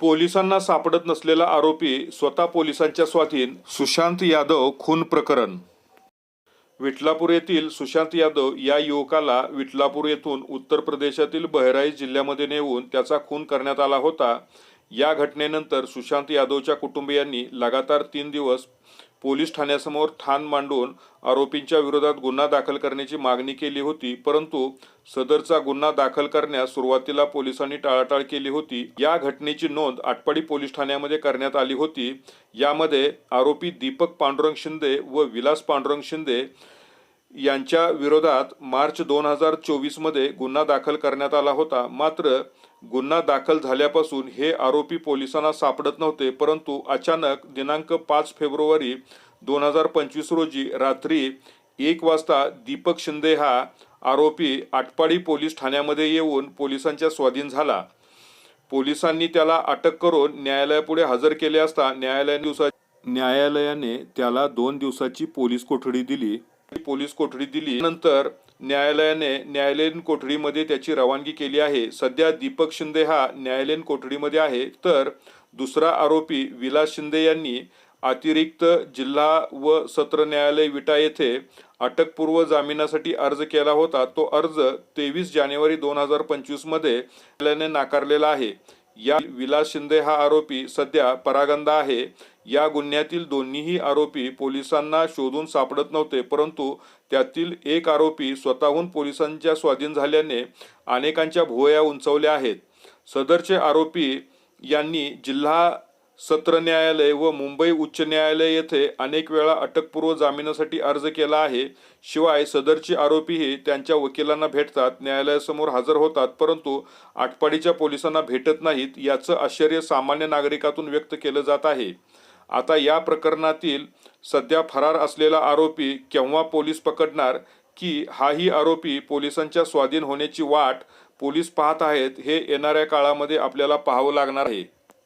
पोलिसांना सापडत नसलेला आरोपी स्वतः पोलिसांच्या स्वाधीन सुशांत यादव खून प्रकरण. विठलापूर येथील सुशांत यादव या युवकाला विठलापूर येथून उत्तर प्रदेशातील बहराईच जिल्ह्यामध्ये नेऊन त्याचा खून करण्यात आला होता. या घटनेनंतर सुशांत यादवच्या कुटुंबियांनी लगातार तीन दिवस पोलीस ठाण्यासमोर ठाण मांडून आरोपींच्या विरोधात गुन्हा दाखल करण्याची मागणी केली होती परंतु सदरचा गुन्हा दाखल करण्यास सुरुवातीला पोलिसांनी टाळाटाळ केली होती. या घटनेची नोंद आटपाडी पोलीस ठाण्यामध्ये करण्यात आली होती. यामध्ये आरोपी दीपक पांडुरंग शिंदे व विलास पांडुरंग शिंदे यांच्या विरोधात मार्च दोन हजार चोवीसमध्ये गुन्हा दाखल करण्यात आला होता. मात्र गुन्हा दाखल झाल्यापासून हे आरोपी पोलिसांना सापडत नव्हते परंतु अचानक दिनांक पाच फेब्रुवारी दोन हजार पंचवीस रोजी रात्री एक वाजता दीपक शिंदे हा आरोपी आटपाडी पोलीस ठाण्यामध्ये येऊन पोलिसांच्या स्वाधीन झाला. पोलिसांनी त्याला अटक करून न्यायालयापुढे हजर केले असता न्यायालयाने दिवसा न्यायालयाने त्याला दोन दिवसाची पोलीस कोठडी दिली. पोलीस कोठडी दिली. नंतर न्यायालयाने न्यायालयीन कोठडीमध्ये त्याची रवानगी केली आहे. सध्या दीपक शिंदे हा न्यायालयीन कोठडीमध्ये आहे. तर दुसरा आरोपी विलास शिंदे यांनी अतिरिक्त जिल्हा व सत्र न्यायालय विटा येथे अटकपूर्व जामिनासाठी अर्ज केला होता. तो अर्ज तेवीस जानेवारी दोन हजार पंचवीसमध्ये न्यायालयाने नाकारलेला आहे. या विलास शिंदे हा आरोपी सध्या परागंदा आहे. या गुन्ह्यातील दोन्हीही आरोपी पोलिसांना शोधून सापडत नव्हते परंतु त्यातील एक आरोपी स्वतःहून पोलिसांच्या स्वाधीन झाल्याने अनेकांच्या भुवया उंचवल्या आहेत. सदरचे आरोपी यांनी जिल्हा सत्र न्यायालय व मुंबई उच्च न्यायालय येथे अनेक वेळा अटकपूर्व जामिनासाठी अर्ज केला आहे. शिवाय सदरचे आरोपीही त्यांच्या वकिलांना भेटतात न्यायालयासमोर हजर होतात परंतु आटपाडीच्या पोलिसांना भेटत नाहीत याचं आश्चर्य सामान्य नागरिकातून व्यक्त केलं जात आहे. आता या प्रकरणातील सध्या फरार असलेला आरोपी केव्हा पोलीस पकडणार की हाही आरोपी पोलिसांच्या स्वाधीन होण्याची वाट पोलीस पाहत आहेत हे येणाऱ्या काळामध्ये आपल्याला पाहावं लागणार आहे.